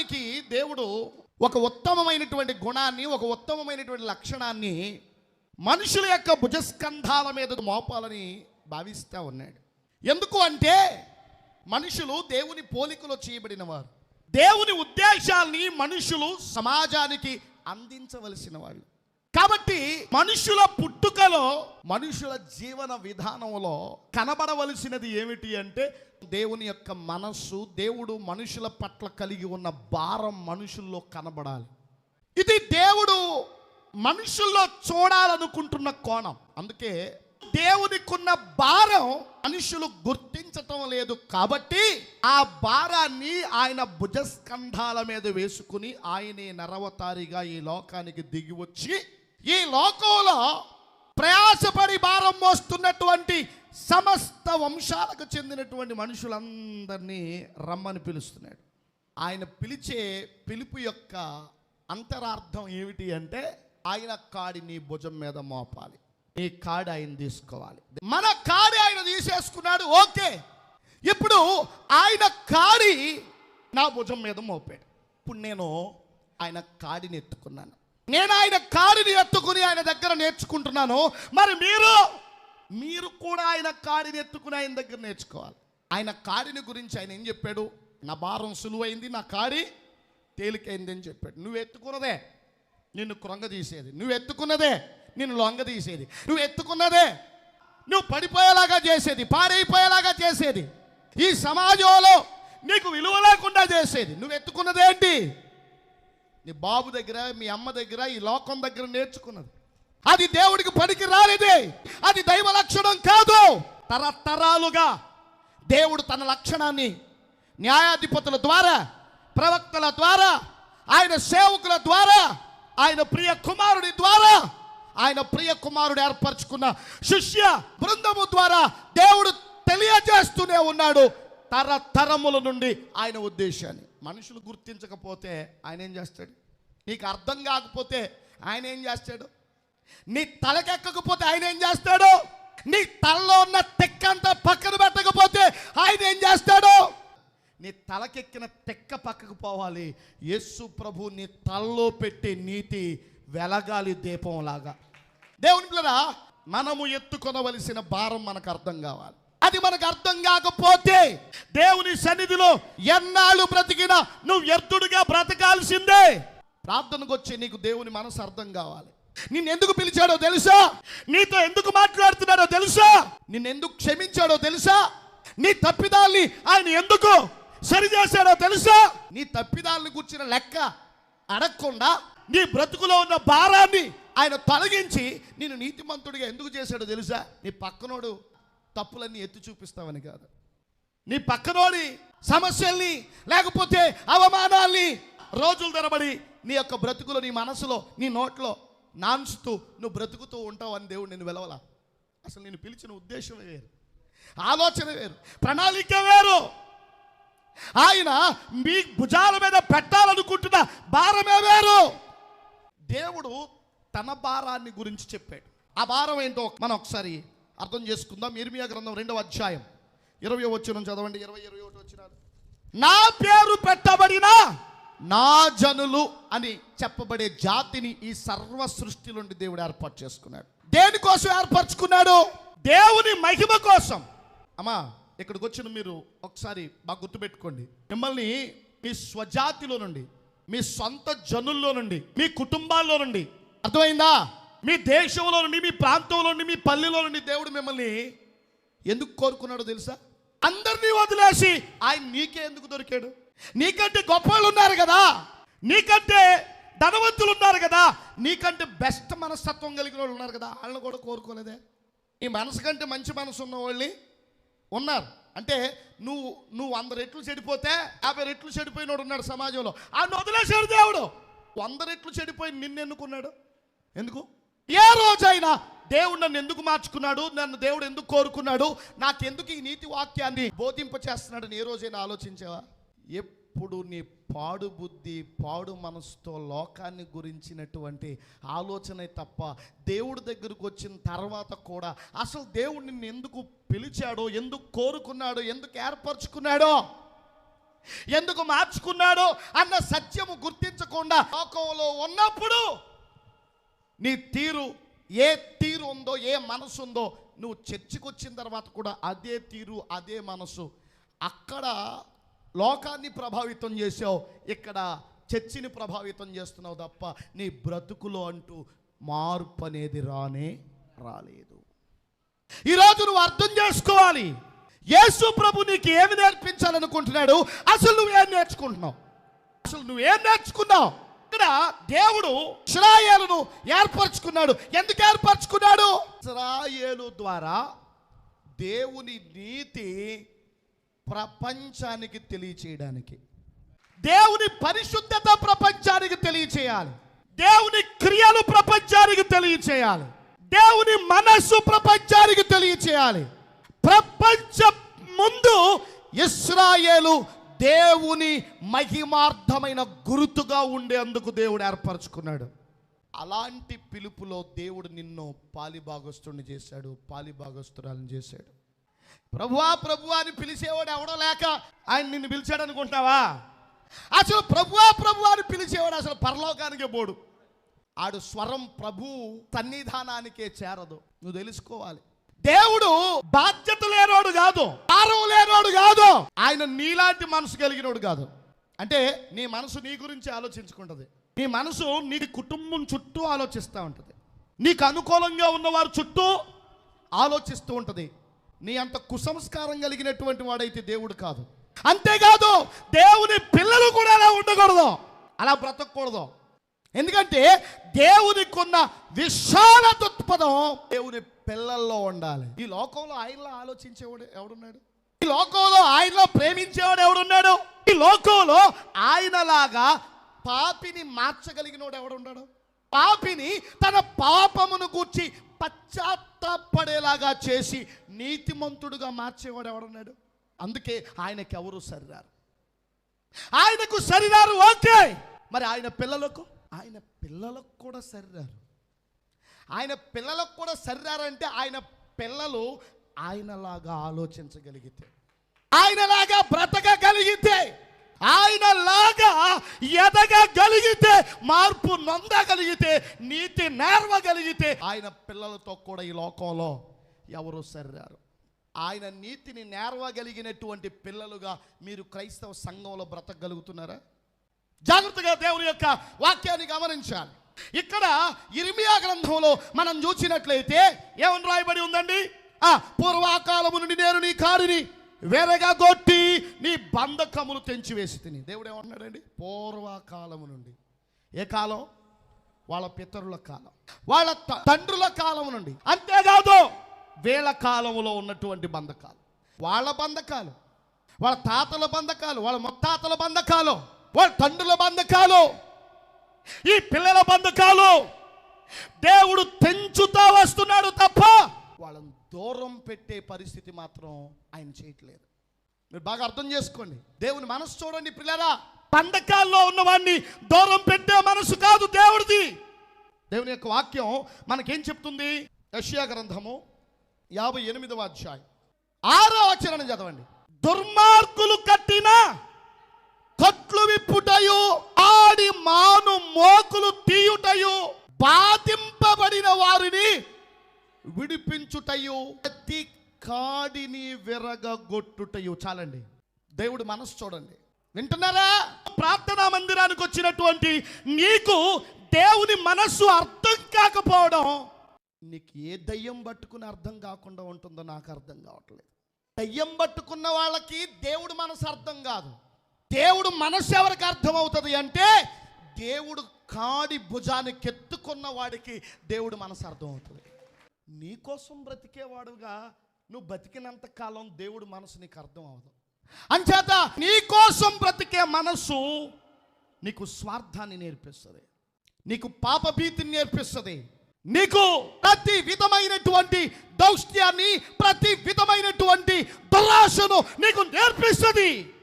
సమాజానికి దేవుడు ఒక ఉత్తమమైనటువంటి గుణాన్ని ఒక ఉత్తమమైనటువంటి లక్షణాన్ని మనుషుల యొక్క భుజస్కంధాల మీద మోపాలని భావిస్తూ ఉన్నాడు. ఎందుకు అంటే మనుషులు దేవుని పోలికలో చేయబడిన వారు దేవుని ఉద్దేశాల్ని మనుషులు సమాజానికి అందించవలసిన వాళ్ళు. కాబట్టి మనుషుల పుట్టుకలో మనుషుల జీవన విధానంలో కనబడవలసినది ఏమిటి అంటే దేవుని యొక్క మనస్సు దేవుడు మనుషుల పట్ల కలిగి ఉన్న భారం మనుషుల్లో కనబడాలి. ఇది దేవుడు మనుషుల్లో చూడాలనుకుంటున్న కోణం. అందుకే దేవునికున్న భారం మనుషులు గుర్తించటం లేదు కాబట్టి ఆ భారాన్ని ఆయన భుజస్కంధాల మీద వేసుకుని ఆయనే నరవతారిగా ఈ లోకానికి దిగి వచ్చి ఈ లోకంలో ప్రయాసపడి భారం మోస్తున్నటువంటి సమస్త వంశాలకు చెందినటువంటి మనుషులందరినీ రమ్మని పిలుస్తున్నాడు. ఆయన పిలిచే పిలుపు యొక్క అంతరార్థం ఏమిటి అంటే ఆయన కాడి నీ భుజం మీద మోపాలి. నీ కాడి ఆయన తీసుకోవాలి. మన కాడి ఆయన తీసేసుకున్నాడు ఓకే. ఇప్పుడు ఆయన కాడి నా భుజం మీద మోపాడు. ఇప్పుడు నేను ఆయన కాడిని ఎత్తుకున్నాను. నేను ఆయన కాడిని ఎత్తుకుని ఆయన దగ్గర నేర్చుకుంటున్నాను. మరి మీరు మీరు కూడా ఆయన కాడిని ఎత్తుకుని ఆయన దగ్గర నేర్చుకోవాలి. ఆయన కాడిని గురించి ఆయన ఏం చెప్పాడు? నా భారం సులువైంది నా కాడి తేలికైంది అని చెప్పాడు. నువ్వు ఎత్తుకున్నదే నిన్ను కృంగదీసేది నువ్వు ఎత్తుకున్నదే నిన్ను లొంగ తీసేది. నువ్వు ఎత్తుకున్నదే నువ్వు పడిపోయేలాగా చేసేది పాడైపోయేలాగా చేసేది. ఈ సమాజంలో నీకు విలువ లేకుండా చేసేది. నువ్వు ఎత్తుకున్నదేంటి నీ బాబు దగ్గర మీ అమ్మ దగ్గర ఈ లోకం దగ్గర నేర్చుకున్నది. అది దేవుడికి పనికి రాలేదే అది దైవ లక్షణం కాదు. తరతరాలుగా దేవుడు తన లక్షణాన్ని న్యాయాధిపతుల ద్వారా ప్రవక్తల ద్వారా ఆయన సేవకుల ద్వారా ఆయన ప్రియ కుమారుడి ద్వారా ఆయన ప్రియ కుమారుడు ఏర్పరచుకున్న శిష్య బృందము ద్వారా దేవుడు తెలియజేస్తూనే ఉన్నాడు. తరతరముల నుండి ఆయన ఉద్దేశాన్ని. మనుషులు గుర్తించకపోతే ఆయన ఏం చేస్తాడు? నీకు అర్థం కాకపోతే ఆయన ఏం చేస్తాడు? నీ తలకెక్కకపోతే ఆయన ఏం చేస్తాడు? నీ తలలో ఉన్న తెక్కంతా పక్కన పెట్టకపోతే ఆయన ఏం చేస్తాడు? నీ తలకెక్కిన తెక్క పక్కకు పోవాలి. యేసు ప్రభు నీ తలలో పెట్టే నీతి వెలగాలి దీపంలాగా. దేవుని పిల్లరా మనము ఎత్తుకొనవలసిన భారం మనకు అర్థం కావాలి. అది మనకు అర్థం కాకపోతే దేవుని సన్నిధిలో ఎన్నాళ్ళు బ్రతికినా నువ్వు వ్యర్థుడిగా బ్రతకాల్సిందే. ప్రార్థనకు వచ్చి నీకు దేవుని మనసు అర్థం కావాలి. నిన్ను ఎందుకు పిలిచాడో తెలుసా? నీతో ఎందుకు మాట్లాడుతున్నాడో తెలుసా? నిన్ను ఎందుకు క్షమించాడో తెలుసా? నీ తప్పిదాల్ని ఆయన ఎందుకు సరిచేశాడో తెలుసా? నీ తప్పిదాలను కూర్చిన లెక్క అడగకుండా నీ బ్రతుకులో ఉన్న భారాన్ని ఆయన తొలగించి నేను నీతిమంతుడిగా ఎందుకు చేశాడో తెలుసా? నీ పక్కనోడు తప్పులన్నీ ఎత్తి చూపిస్తావని కాదు. నీ పక్కనోడి సమస్యల్ని లేకపోతే అవమానాల్ని రోజులు తరబడి నీ యొక్క బ్రతుకులో నీ మనసులో నీ నోట్లో నాన్చుతూ నువ్వు బ్రతుకుతూ ఉంటావు అని దేవుడు నేను వెలవలా. అసలు నేను పిలిచిన ఉద్దేశం వేరు. ఆలోచన వేరు. ప్రణాళిక వేరు. ఆయన మీ భుజాల మీద పెట్టాలనుకుంటున్న భారమే వేరు. దేవుడు తన భారాన్ని గురించి చెప్పాడు. ఆ భారం ఏంటో మనం ఒకసారి అర్థం చేసుకుందాం. ఇర్మియా గ్రంథం రెండవ అధ్యాయం. ఇరవై వచ్చిన చదవండి. ఇరవై ఇరవై ఒకటి వచ్చినారు. నా పేరు పెట్టబడిన నా జనులు అని చెప్పబడే జాతిని ఈ సర్వ సృష్టి నుండి దేవుడు ఏర్పాటు చేసుకున్నాడు. దేనికోసం ఏర్పరచుకున్నాడు? దేవుని మహిమ కోసం. అమ్మా ఇక్కడికి వచ్చిన మీరు ఒకసారి బాగా గుర్తుపెట్టుకోండి. మిమ్మల్ని మీ స్వజాతిలో నుండి మీ సొంత జనుల్లో నుండి మీ కుటుంబాల్లో నుండి అర్థమైందా? మీ దేశంలో నుండి మీ ప్రాంతంలో నుండి మీ పల్లెలో నుండి దేవుడు మిమ్మల్ని ఎందుకు కోరుకున్నాడో తెలుసా? అందరినీ వదిలేసి ఆయన నీకే ఎందుకు దొరికాడు? నీకంటే గొప్పవాళ్ళు ఉన్నారు కదా. నీకంటే ధనవంతులు ఉన్నారు కదా. నీకంటే బెస్ట్ మనస్తత్వం కలిగిన వాళ్ళు ఉన్నారు కదా. వాళ్ళని కూడా కోరుకోలేదే. ఈ మనసు కంటే మంచి మనసు ఉన్న వాళ్ళని ఉన్నారు. అంటే నువ్వు నువ్వు వంద రెట్లు చెడిపోతే యాభై రెట్లు చెడిపోయినోడు ఉన్నాడు సమాజంలో. ఆయన వదిలేశాడు దేవుడు. వంద రెట్లు చెడిపోయి నిన్ను ఎన్నుకున్నాడు ఎందుకు? ఏ రోజైనా దేవుడు నన్ను ఎందుకు మార్చుకున్నాడు? నన్ను దేవుడు ఎందుకు కోరుకున్నాడు? నాకెందుకు ఈ నీతి వాక్యాన్ని బోధింప చేస్తున్నాడని ఏ రోజైనా ఆలోచించావా? ఎప్పుడు నీ పాడు బుద్ధి పాడు మనసుతో లోకాన్ని గురించినటువంటి ఆలోచనే తప్ప దేవుడి దగ్గరకు వచ్చిన తర్వాత కూడా అసలు దేవుడు నిన్ను ఎందుకు పిలిచాడో ఎందుకు కోరుకున్నాడో ఎందుకు ఏర్పరచుకున్నాడో ఎందుకు మార్చుకున్నాడో అన్న సత్యము గుర్తించకుండా లోకంలో ఉన్నప్పుడు నీ తీరు ఏ తీరు ఉందో ఏ మనసు ఉందో నువ్వు చర్చికి వచ్చిన తర్వాత కూడా అదే తీరు అదే మనసు. అక్కడ లోకాన్ని ప్రభావితం చేసావు ఇక్కడ చర్చిని ప్రభావితం చేస్తున్నావు తప్ప నీ బ్రతుకులో అంటూ మార్పు అనేది రానే రాలేదు. ఈరోజు నువ్వు అర్థం చేసుకోవాలి. యేసు ప్రభు నీకు ఏమి నేర్పించాలనుకుంటున్నాడు? అసలు నువ్వేం నేర్చుకుంటున్నావు? అసలు నువ్వేం నేర్చుకున్నావు? ఇక్కడ దేవుడు ఇస్రాయేలును ఏర్పరచుకున్నాడు. ఎందుకు ఏర్పరచుకున్నాడు? ఇస్రాయేలు ద్వారా దేవుని నీతి ప్రపంచానికి తెలియచేయడానికి. దేవుని పరిశుద్ధత ప్రపంచానికి తెలియచేయాలి. దేవుని క్రియలు ప్రపంచానికి తెలియచేయాలి. దేవుని మనస్సు ప్రపంచానికి తెలియచేయాలి. ప్రపంచ ముందు ఇస్రాయేలు దేవుని మహిమార్థమైన గురుతుగా ఉండేందుకు దేవుడు ఏర్పరచుకున్నాడు. అలాంటి పిలుపులో దేవుడు నిన్ను పాలిభాగస్తుని చేశాడు పాలిభాగస్తురాలను చేశాడు. ప్రభువా ప్రభువా అని పిలిచేవాడు ఎవడో లేక ఆయన నిన్ను పిలిచాడు అనుకుంటావా అసలు ప్రభువా ప్రభువా అని పిలిచేవాడు అసలు పరలోకానికే పోడు. ఆడు స్వరం ప్రభు సన్నిధానానికే చేరదు. నువ్వు తెలుసుకోవాలి. దేవుడు బాధ్యత లేనోడు కాదు భారం లేనోడు కాదు. ఆయన నీలాంటి మనసు కలిగినోడు కాదు. అంటే నీ మనసు నీ గురించి ఆలోచించుకుంటది. నీ మనసు నీ కుటుంబం చుట్టూ ఆలోచిస్తూ ఉంటుంది. నీకు అనుకూలంగా ఉన్నవారు చుట్టూ ఆలోచిస్తూ ఉంటుంది. నీ అంత కుసంస్కారం కలిగినటువంటి వాడైతే దేవుడు కాదు. అంతేకాదు దేవుని పిల్లలు కూడా అలా ఉండకూడదు. అలా బ్రతకూడదు. ఎందుకంటే దేవునికి ఉన్న విశాల దృక్పథం దేవుని పిల్లల్లో ఉండాలి. ఈ లోకంలో ఆయనలో ఆలోచించేవాడు ఎవడున్నాడు? ఈ లోకంలో ఆయనలో ప్రేమించేవాడు ఎవడున్నాడు? ఈ లోకంలో ఆయనలాగా పాపిని మార్చగలిగినోడు ఎవడున్నాడు? పాపిని తన పాపమును గూర్చి పశ్చాత్తాపడేలాగా చేసి నీతిమంతుడుగా మార్చేవాడు ఎవడున్నాడు? అందుకే ఆయనకి ఎవరు సరిరారు. ఆయనకు సరిరారు ఓకే. మరి ఆయన పిల్లలకు? ఆయన పిల్లలకు కూడా సరిరారు. ఆయన పిల్లలకు కూడా సరిరారంటే ఆయన పిల్లలు ఆయనలాగా ఆలోచించగలిగితే. ఆయనలాగా బ్రతకగలిగితే. ఆయనలాగా ఎదగగలిగితే మార్పు నొందగలిగితే నీతి నేర్వగలిగితే ఆయన పిల్లలతో కూడా ఈ లోకంలో ఎవరు సరిరారు. ఆయన నీతిని నేర్వగలిగినటువంటి పిల్లలుగా మీరు క్రైస్తవ సంఘంలో బ్రతకగలుగుతున్నారా? జాగ్రత్తగా దేవుని యొక్క వాక్యాన్ని గమనించాలి. ఇక్కడ ఇర్మియా గ్రంథంలో మనం చూసినట్లయితే ఏమని రాయబడి ఉందండి? ఆ పూర్వకాలము నుండి నేను నీ కారుని వెరగా కొట్టి నీ బంధకములు తెంచివేసి తిని. దేవుడు ఏమంటున్నాడండి? పూర్వకాలము నుండి. ఏ కాలం? వాళ్ళ పితరుల కాలం. వాళ్ళ తండ్రుల కాలం నుండి. అంతేకాదు వీళ్ళ కాలములో ఉన్నటువంటి బంధకాలు. వాళ్ళ బంధకాలు వాళ్ళ తాతల బంధకాలు వాళ్ళ ముత్తాతల బంధకాలు వాళ్ళ తండ్రుల బంధకాలు. ఈ పిల్లల బంధకాలు దేవుడు తెంచుతా వస్తున్నాడు తప్ప వాళ్ళని దూరం పెట్టే పరిస్థితి మాత్రం ఆయన చేయట్లేదు. మీరు బాగా అర్థం చేసుకోండి. దేవుని మనసు చూడండి పిల్లరా. బంధకాల్లో ఉన్నవాడిని దూరం పెట్టే మనసు కాదు దేవుడిది. దేవుని యొక్క వాక్యం మనకేం చెప్తుంది? యష్యా గ్రంథము యాభై ఎనిమిదవ అధ్యాయం. ఆరో వచనం చదవండి. దుర్మార్గులు కట్టిన కొట్లు విప్పు విప్పుటయు ఆడి మాను మోకులు తీయుటయు బాధింపబడిన వారిని విడిపించుటయు ప్రతి కాడిని విరగొట్టుటయు చాలండి. దేవుడు మనసు చూడండి. వింటున్నారా? ప్రార్థనా మందిరానికి వచ్చినటువంటి నీకు దేవుని మనస్సు అర్థం కాకపోవడం నీకు ఏ దయ్యం పట్టుకుని అర్థం కాకుండా ఉంటుందో నాకు అర్థం కావట్లేదు. దయ్యం పట్టుకున్న వాళ్ళకి దేవుడు మనసు అర్థం కాదు. దేవుడు మనసు ఎవరికి అర్థం అవుతుంది అంటే దేవుడు కాడి భుజాన్ని కెత్తుకున్న వాడికి దేవుడు మనసు అర్థమవుతుంది. నీకోసం బ్రతికేవాడుగా నువ్వు బతికినంత కాలం దేవుడు మనసు నీకు అర్థం అవదు అంచేత నీకోసం బ్రతికే మనసు నీకు స్వార్థాన్ని నేర్పిస్తుంది. నీకు పాపభీతిని నేర్పిస్తుంది. నీకు ప్రతి విధమైనటువంటి దౌష్ట్యాన్ని ప్రతి విధమైనటువంటి దురాశను నీకు నేర్పిస్తుంది.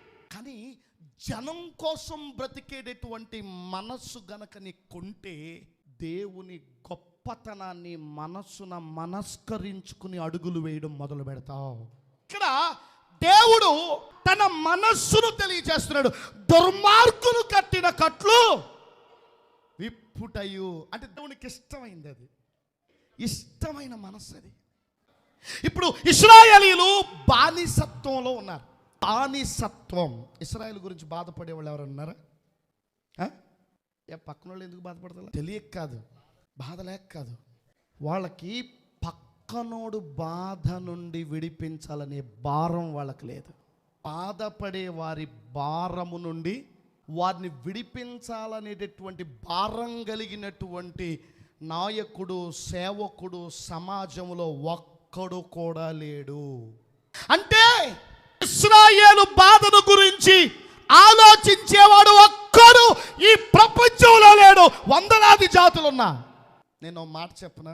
జనం కోసం బ్రతికేటటువంటి మనస్సు గనక నీకుంటే దేవుని గొప్పతనాన్ని మనస్సున మనస్కరించుకుని అడుగులు వేయడం మొదలు పెడతావు. ఇక్కడ దేవుడు తన మనస్సును తెలియజేస్తున్నాడు. దుర్మార్గులు కట్టిన కట్లు విప్పుటయు. అంటే దేవునికి ఇష్టమైంది అది. ఇష్టమైన మనస్సు అది. ఇప్పుడు ఇస్రాయలీలు బానిసత్వంలో ఉన్నారు. బానిసత్వం ఇస్రాయల్ గురించి బాధపడే వాళ్ళు ఎవరన్నారా ఏ పక్కన వాళ్ళు ఎందుకు బాధపడతారు? తెలియక కాదు. బాధ లేక కాదు. వాళ్ళకి పక్కనోడు బాధ నుండి విడిపించాలనే భారం వాళ్ళకి లేదు. బాధపడే వారి భారము నుండి వారిని విడిపించాలనేటటువంటి భారం కలిగినటువంటి నాయకుడు సేవకుడు సమాజంలో ఒక్కడు కూడా లేడు. అంటే ఇస్రాయేలు బాధను గురించి ఆలోచించేవాడు ఒక్కడు ఈ ప్రపంచంలో లేడు. వందలాది జాతులున్నా. నేను మాట చెప్పనా?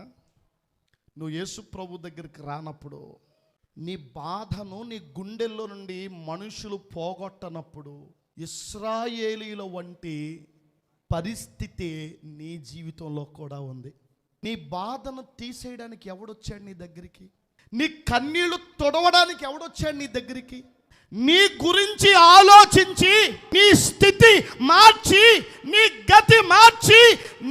నువ్వు యేసు ప్రభు దగ్గరికి రానప్పుడు నీ బాధను నీ గుండెల్లో నుండి మనుషులు పోగొట్టనప్పుడు ఇస్రాయేలీల వంటి పరిస్థితి నీ జీవితంలో కూడా ఉంది. నీ బాధను తీసేయడానికి ఎవడొచ్చాడు నీ దగ్గరికి? నీ కన్నీళ్ళు తొడవడానికి ఎవడొచ్చాడు నీ దగ్గరికి? నీ గురించి ఆలోచించి నీ స్థితి మార్చి నీ గతి మార్చి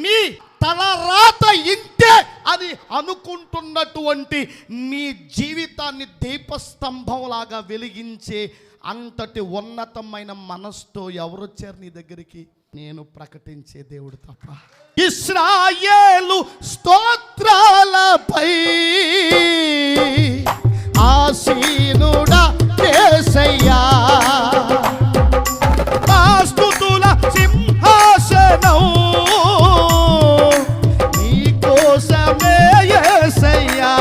నీ తలరాత ఇంతే అది అనుకుంటున్నటువంటి నీ జీవితాన్ని దీపస్తంభంలాగా వెలిగించే అంతటి ఉన్నతమైన మనస్తో ఎవరొచ్చారు నీ దగ్గరికి? నేను ప్రకటించే దేవుడు తప్ప. ఇస్రాయేలు స్తోత్రాలపై ఆసీనుడా ఏసయ్యా. నా స్తుతుల సింహాసనం నీకోసమే యేసయ్యా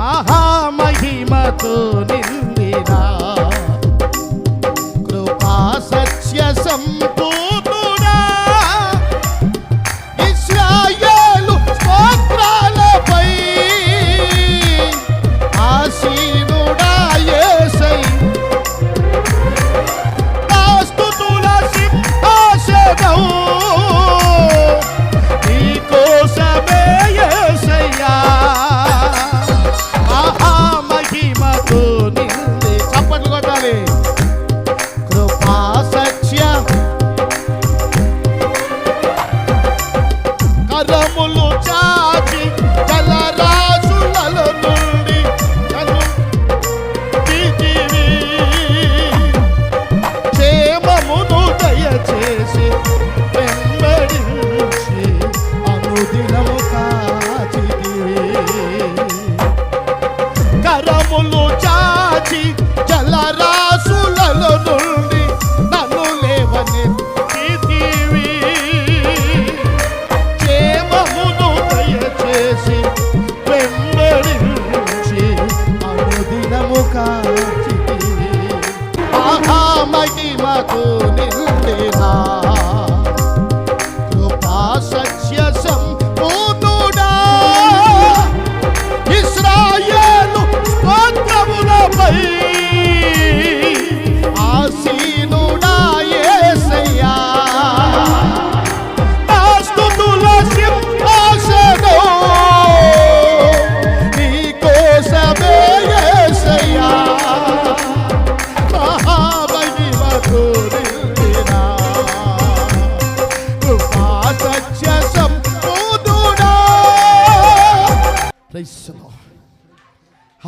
మహామహిమతో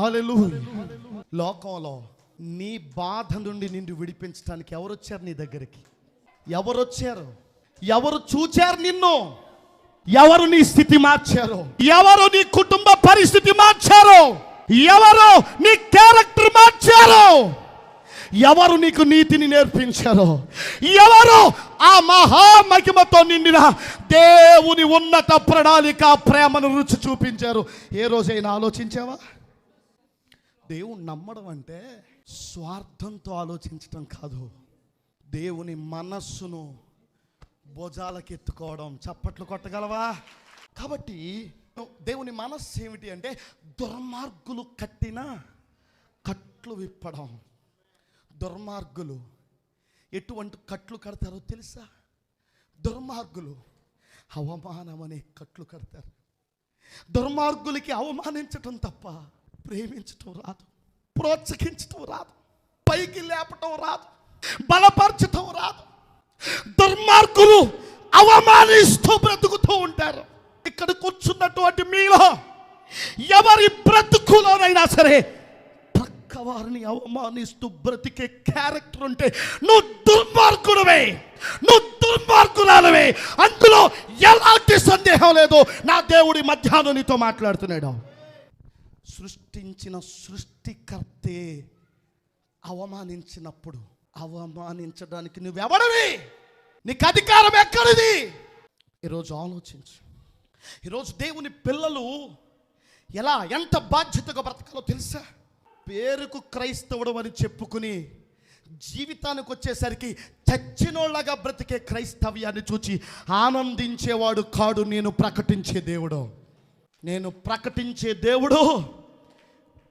హల్లెలూయా లోకంలో నీ బాధ నుండి నిన్ను విడిపించడానికి ఎవరు వచ్చారు నీ దగ్గరికి? ఎవరు వచ్చారు ఎవరు చూచారు నిన్ను? ఎవరు నీ స్థితి మార్చారు? ఎవరు నీ కుటుంబ పరిస్థితి మార్చారు? ఎవరు నీ క్యారెక్టర్ మార్చారు? ఎవరు నీకు నీతిని నేర్పించారో? ఎవరు ఆ మహామహిమతో నిండిన దేవుని ఉన్నత ప్రణాళిక ప్రేమను రుచి చూపించారు? ఏ రోజైనా ఆలోచించావా? దేవుని నమ్మడం అంటే స్వార్థంతో ఆలోచించటం కాదు. దేవుని మనస్సును భుజాలకు ఎత్తుకోవడం చప్పట్లు కొట్టగలవా? కాబట్టి దేవుని మనస్సు ఏమిటి అంటే దుర్మార్గులు కట్టిన కట్లు విప్పడం. దుర్మార్గులు ఎటువంటి కట్లు కడతారో తెలుసా? దుర్మార్గులు అవమానం అనే కట్లు కడతారు. దుర్మార్గులకి అవమానించటం తప్ప ప్రేమించటం రాదు ప్రోత్సహించటం రాదు పైకి లేపటం రాదు బలపరచటం రాదు. దుర్మార్గులు అవమానిస్తూ బ్రతుకుతూ ఉంటారు. ఇక్కడ కూర్చున్నటువంటి మీలో ఎవరి బ్రతుకులోనైనా సరే పక్క వారిని అవమానిస్తూ బ్రతికే క్యారెక్టర్ ఉంటే నువ్వు దుర్మార్గుడవే నువ్వు దుర్మార్గురాలవే. అందులో ఎలాంటి సందేహం లేదు నా దేవుడి మధ్యాహ్నం నీతో మాట్లాడుతున్నాడు. సృష్టించిన సృష్టికర్తే అవమానించినప్పుడు అవమానించడానికి నువ్వెవడవి? నీకు అధికారం ఎక్కడిది? ఈరోజు ఆలోచించు. ఈరోజు దేవుని పిల్లలు ఎలా ఎంత బాధ్యతగా బ్రతకాలో తెలుసా? పేరుకు క్రైస్తవుడు అని చెప్పుకుని జీవితానికి వచ్చేసరికి చచ్చినోళ్ళగా బ్రతికే క్రైస్తవ్యాన్ని చూచి ఆనందించేవాడు కాడు నేను ప్రకటించే దేవుడు. నేను ప్రకటించే దేవుడు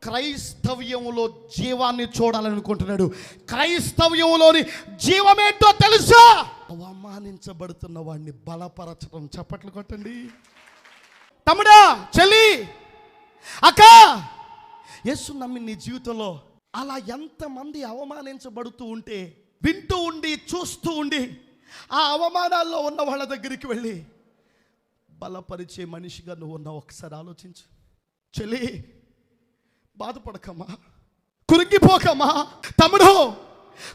క్రైస్తవ్యంలో జీవాన్ని చూడాలనుకుంటున్నాడు. క్రైస్తవ్యంలోని జీవమేంటో తెలుసా? అవమానించబడుతున్న వాడిని బలపరచడం. చప్పట్లు కొట్టండి. తమ్ముడా చెల్లి అక్క యేసు నమ్మి నీ జీవితంలో అలా ఎంతమంది అవమానించబడుతూ ఉంటే వింటూ ఉండి చూస్తూ ఉండి ఆ అవమానాల్లో ఉన్న వాళ్ళ దగ్గరికి వెళ్ళి బలపరిచే మనిషిగా నువ్వు ఉన్నావు. ఒకసారి ఆలోచించు. చెల్లి బాధపడకమ్మా. కురిగిపోకమ్మా. తమ్ముడు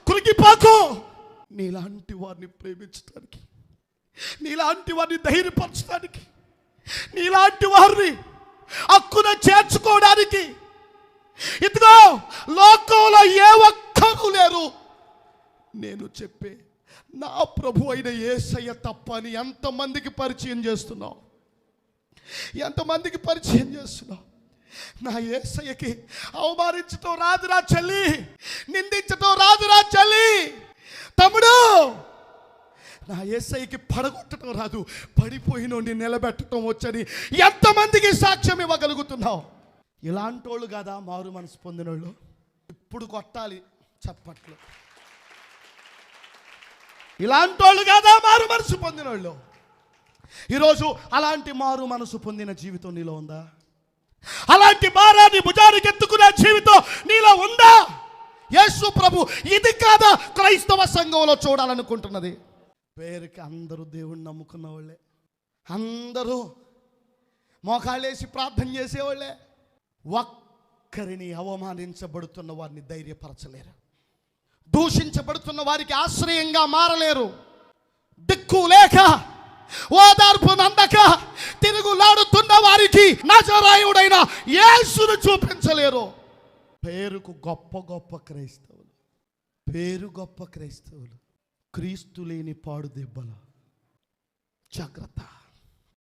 కురిగిపోకు. నీలాంటి వారిని ప్రేమించడానికి నీలాంటి వారిని ధైర్యపరచడానికి నీలాంటి వారిని హక్కున చేర్చుకోవడానికి ఇదిగో లోకంలో ఏ ఒక్కరు లేరు. నేను చెప్పే నా ప్రభు అయిన ఏసయ్య తప్ప అని ఎంతమందికి పరిచయం చేస్తున్నావు? ఎంతమందికి పరిచయం చేస్తున్నావు? నా ఏసయ్యకి అవమానించటం రాదురా చెల్లి. నిందించటం రాదురా చెల్లి. తమ్ముడు నా ఏసైకి పడగొట్టడం రాదు పడిపోయినోడిని నిలబెట్టడం వచ్చని ఎంతమందికి సాక్ష్యం ఇవ్వగలుగుతున్నావు? ఇలాంటోళ్ళు కదా మారు మనసు పొందినోళ్ళు? ఇప్పుడు కొట్టాలి చప్పట్లు. ఇలాంటోళ్ళు కదా మారు మనసు పొందినోళ్ళు? ఈరోజు అలాంటి మారు మనసు పొందిన జీవితం నీలో ఉందా? అలాంటి భారాన్ని భుజానికి ఎత్తుకునే జీవితం నీలో ఉందా? యేసు ప్రభు ఇది కాదా క్రైస్తవ సంఘంలో చూడాలనుకుంటున్నది? పేరుకి అందరూ దేవుణ్ణి నమ్ముకున్న వాళ్ళే అందరూ మోకాళ్ళేసి ప్రార్థన చేసేవాళ్ళే. ఒక్కరిని అవమానించబడుతున్న వారిని ధైర్యపరచలేరు. దూషించబడుతున్న వారికి ఆశ్రయంగా మారలేరు. దిక్కు లేక ఓదార్పు నందక తిరుగులాడుతున్న వారికి నజరాయుడైన యేసును చూపించలేరు. పేరుకు గొప్ప గొప్ప క్రైస్తవులు పేరు గొప్ప క్రైస్తవులు క్రీస్తు లేని పాడు దెబ్బల జాగ్రత్త.